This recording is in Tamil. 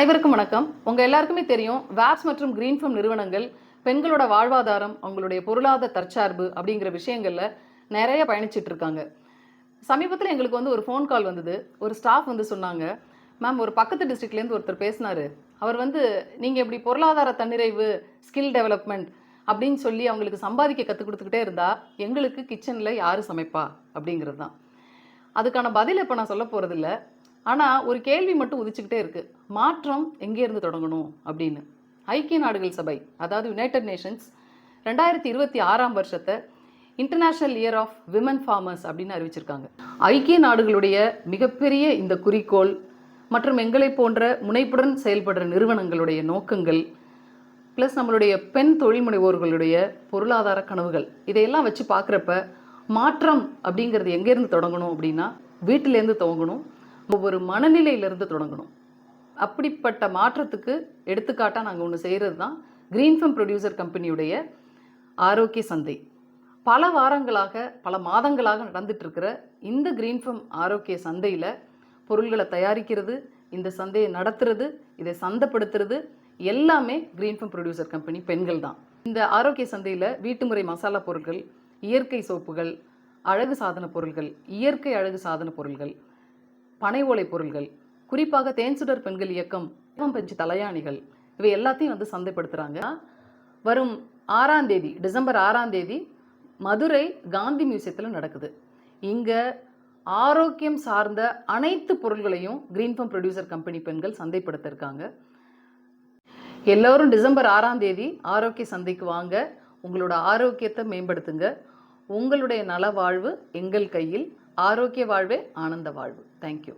அனைவருக்கும் வணக்கம். உங்கள் எல்லாருக்குமே தெரியும் வேப்ஸ் மற்றும் கிரீன்ஃபம் நிறுவனங்கள் பெண்களோட வாழ்வாதாரம் அவங்களுடைய பொருளாதார தற்சார்பு அப்படிங்கிற விஷயங்களில் நிறைய பயணிச்சிட்டு இருக்காங்க. சமீபத்தில் எங்களுக்கு வந்து ஒரு ஃபோன் கால் வந்தது. ஒரு ஸ்டாஃப் வந்து சொன்னாங்க மேம் ஒரு பக்கத்து டிஸ்ட்ரிக்ட்லேருந்து ஒருத்தர் பேசினார். அவர் வந்து நீங்கள் இப்படி பொருளாதார தன்னிறைவு ஸ்கில் டெவலப்மெண்ட் அப்படின்னு சொல்லி அவங்களுக்கு சம்பாதிக்க கற்றுக் கொடுத்துக்கிட்டே இருந்தால் எங்களுக்கு கிச்சனில் யார் சமைப்பா? அப்படிங்கிறது தான். அதுக்கான பதில் இப்போ நான் சொல்ல போகிறதில்ல ஆனால் ஒரு கேள்வி மட்டும் உதிச்சுக்கிட்டே இருக்குது மாற்றம் எங்கேருந்து தொடங்கணும்? அப்படின்னு. ஐக்கிய நாடுகள் சபை அதாவது யுனைடெட் நேஷன்ஸ் ரெண்டாயிரத்தி இருபத்தி ஆறாம் வருஷத்தை international year of women farmers அப்படின்னு அறிவிச்சிருக்காங்க. ஐக்கிய நாடுகளுடைய மிகப்பெரிய இந்த குறிக்கோள் மற்றும் எங்களை போன்ற முனைப்புடன் செயல்படுற நிறுவனங்களுடைய நோக்கங்கள் ப்ளஸ் நம்மளுடைய பெண் தொழில் முனைவோர்களுடைய பொருளாதார கனவுகள் இதையெல்லாம் வச்சு பார்க்குறப்ப மாற்றம் அப்படிங்கிறது எங்கேருந்து தொடங்கணும் அப்படின்னா வீட்டிலேருந்து துவங்கணும். ஒவ்வொரு மனநிலையிலிருந்து தொடங்கணும். அப்படிப்பட்ட மாற்றத்துக்கு எடுத்துக்காட்டாக நாங்கள் ஒன்று செய்கிறது தான் கிரீன்ஃபம் ப்ரொடியூசர் கம்பெனியுடைய ஆரோக்கிய சந்தை. பல வாரங்களாக பல மாதங்களாக நடந்துட்டுருக்கிற இந்த இந்த கிரீன்ஃபம் ஆரோக்கிய சந்தையில் பொருள்களை தயாரிக்கிறது இந்த சந்தையை நடத்துறது இதை சந்தைப்படுத்துறது எல்லாமே கிரீன்ஃபம் ப்ரொடியூசர் கம்பெனி பெண்கள் தான். இந்த ஆரோக்கிய சந்தையில் வீட்டுமுறை மசாலா பொருட்கள் இயற்கை சோப்புகள் அழகு சாதன பொருட்கள் இயற்கை அழகு சாதன பொருட்கள் பனை ஓலை பொருள்கள் குறிப்பாக தேன்சுடர் பெண்கள் இயக்கம் பெஞ்சு தலையாணிகள் இவை எல்லாத்தையும் வந்து சந்தைப்படுத்துகிறாங்க வரும் ஆறாம் தேதி டிசம்பர் ஆறாம் தேதி மதுரை காந்தி மியூசியத்தில் நடக்குது. இங்கே ஆரோக்கியம் சார்ந்த அனைத்து பொருள்களையும் கிரீன்ஃபம் ப்ரொடியூசர் கம்பெனி பெண்கள் சந்தைப்படுத்த இருக்காங்க எல்லோரும் டிசம்பர் ஆறாம் தேதி ஆரோக்கிய சந்தைக்கு வாங்க. உங்களோட ஆரோக்கியத்தை மேம்படுத்துங்க. உங்களுடைய நலவாழ்வு எங்கள் கையில். ஆரோக்கிய வாழ்வே ஆனந்த வாழ்வு. தேங்க்யூ